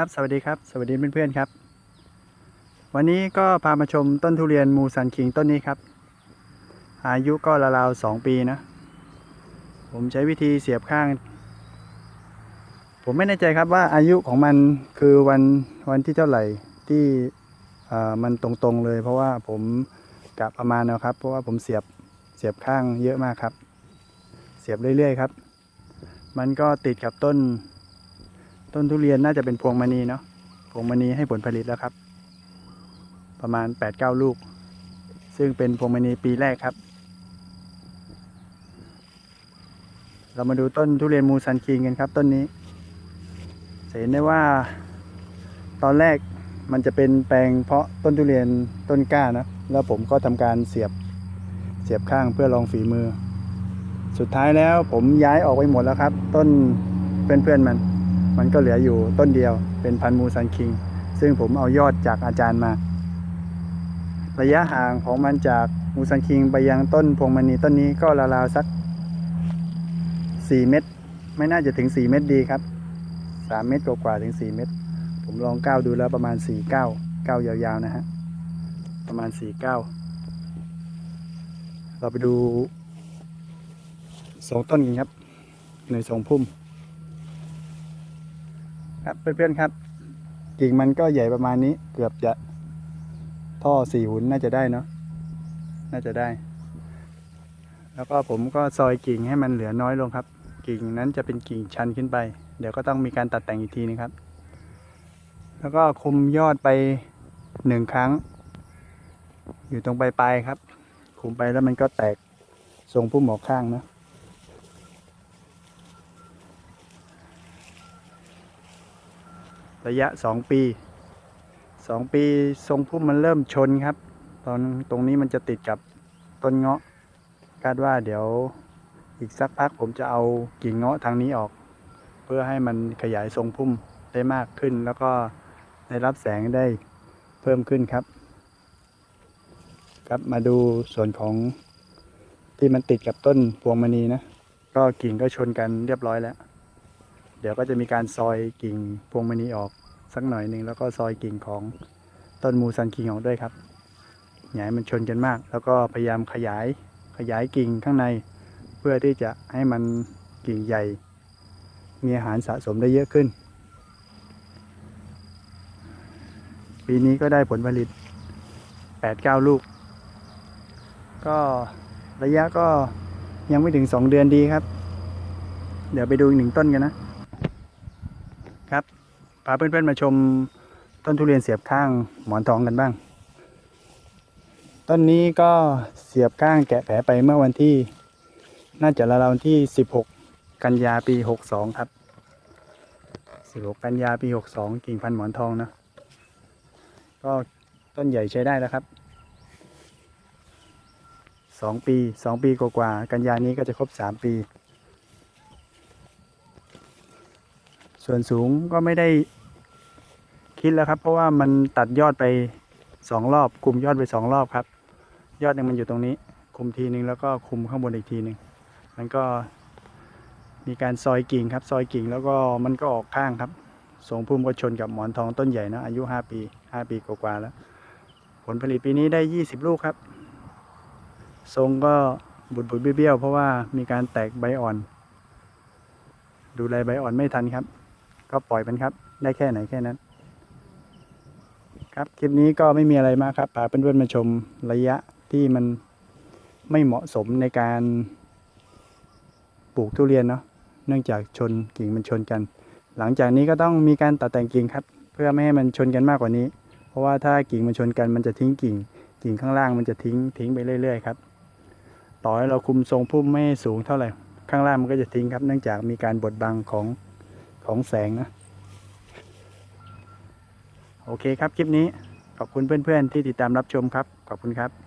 ครับสวัสดีครับ สวัสดีเพื่อนๆครับ วันนี้ก็พามาชมต้นทุเรียนมูซันคิงต้นนี้ครับ อายุก็ราวๆสองปีนะ ผมใช้วิธีเสียบข้าง ผมไม่แน่ใจครับว่าอายุของมันคือวันวันที่เท่าไหร่ที่มันตรงๆเลย เพราะว่าผมกะประมาณนะครับ เพราะว่าผมเสียบเสียบข้างเยอะมากครับ เสียบเรื่อยๆครับ มันก็ติดกับต้น ต้นทุเรียนน่าจะเป็นพวงมณีเนาะพวงมณีให้ผลผลิตแล้วครับ ประมาณ 8-9 ลูก ซึ่งเป็นพวงมณีปีแรกครับ เรามาดูต้นทุเรียนมูซันคิงกันครับ ต้นนี้เห็นได้ว่าตอนแรกมันจะเป็นแปลงเพาะต้นทุเรียนต้นกล้านะแล้วผมก็ทำการเสียบเสียบข้างเพื่อลองฝีมือ สุดท้ายแล้วผมย้ายออกไปหมดแล้วครับ ต้นเพื่อนๆมัน มันก็เหลืออยู่ต้นเดียวเป็นพันมูซันคิง ซึ่งผมเอายอดจากอาจารย์มา ระยะห่างของมันจากมูซันคิงไปยังต้นพวงมณีต้นนี้ก็ราวๆสัก 4 เมตร ไม่น่าจะถึง 4 เมตรดีครับ 3 เมตรกว่าๆถึง 4 เมตร ผมลองก้าวดูแล้วประมาณ4ก้าก้าวยาวๆนะฮะ ประมาณ4ก้าเราไปดูสองต้นกันครับ ในสองพุ่ม ครับเพื่อนๆครับ กิ่งมันก็ใหญ่ประมาณนี้ เกือบจะท่อสี่หุ่นน่าจะได้เนาะน่าจะได้ แล้วก็ผมก็ซอยกิ่งให้มันเหลือน้อยลงครับ กิ่งนั้นจะเป็นกิ่งชันขึ้นไป เดี๋ยวก็ต้องมีการตัดแต่งอีกทีนึงครับ แล้วก็คุมยอดไปหนึ่งครั้ง อยู่ตรงปลายๆครับ คุมไปแล้วมันก็แตกทรงพุ่มออกข้างนะ ระยะสองปีสองปีทรงพุ่มมันเริ่มชนครับ ตอนตรงนี้มันจะติดกับต้นเงาะคาดว่าเดี๋ยวอีกสักพักผมจะเอากิ่งเงาะทางนี้ออก เพื่อให้มันขยายทรงพุ่มได้มากขึ้น แล้วก็ได้รับแสงได้เพิ่มขึ้นครับ ครับมาดูส่วนของที่มันติดกับต้นพวงมณีนะ ก็กิ่งก็ชนกันเรียบร้อยแล้ว เดี๋ยวก็จะมีการซอยกิ่งพวงมณีออก สักหน่อยหนึ่งแล้วก็ซอยกิ่งของต้นมูซันคิงออกด้วยครับอย่าให้มันชนกันมาก แล้วก็พยายามขยายขยายกิ่งข้างใน เพื่อที่จะให้มันกิ่งใหญ่ มีอาหารสะสมได้เยอะขึ้น ปีนี้ก็ได้ผลผลิต 8-9 ลูก ก็ระยะก็ยังไม่ถึง 2 เดือนดีครับ เดี๋ยวไปดูอีกหนึ่งต้นกันนะ พาเพื่อนๆมาชมต้นทุเรียนเสียบข้างหมอนทองกันบ้าง ต้นนี้ก็เสียบข้างแกะแผลไปเมื่อวันที่ น่าจะราวๆที่ 16 กันยาปี 62 ครับ 16 กันยาปี 62 กิ่งพันหมอนทองนะ ก็ต้นใหญ่ใช้ได้แล้วครับ 2 ปี 2 ปีกว่าๆกันยานี้ก็จะครบ 3 ปี ส่วนสูงก็ไม่ได้คิดแล้วครับ เพราะว่ามันตัดยอดไปสองรอบ คุมยอดไปสองรอบครับ ยอดหนึ่งมันอยู่ตรงนี้ คุมทีนึงแล้วก็คุมข้างบนอีกทีหนึ่งมันก็มีการซอยกิ่งครับ ซอยกิ่งแล้วก็มันก็ออกข้างครับทรงพุ่มก็ชนกับหมอนทองต้นใหญ่นะอายุ 5 ปี 5 ปีกว่าๆแล้ว ผลผลิตปีนี้ได้ 20 ลูกครับ ทรงก็บุดบุดเบี้ยวเพราะว่ามีการแตกใบอ่อน ดูแลใบอ่อนไม่ทันครับ ก็ปล่อยมันครับ ได้แค่ไหนแค่นั้น ครับคลิปนี้ก็ไม่มีอะไรมากครับพาเพื่อนๆมาชมระยะที่มันไม่เหมาะสมในการปลูกทุเรียนเนาะเนื่องจากชนกิ่งมันชนกัน หลังจากนี้ก็ต้องมีการตัดแต่งกิ่งครับ เพื่อไม่ให้มันชนกันมากกว่านี้ เพราะว่าถ้ากิ่งมันชนกันมันจะทิ้งกิ่ง กิ่งข้างล่างมันจะทิ้งทิ้งไปเรื่อย ๆ ครับ ต่อให้เราคุมทรงพุ่มไม่สูงเท่าไหร่ข้างล่างมันก็จะทิ้งครับ เนื่องจากมีการบดบังของ ของแสงนะ โอเคครับ คลิปนี้ ขอบคุณเพื่อนๆที่ติดตามรับชมครับ ขอบคุณครับ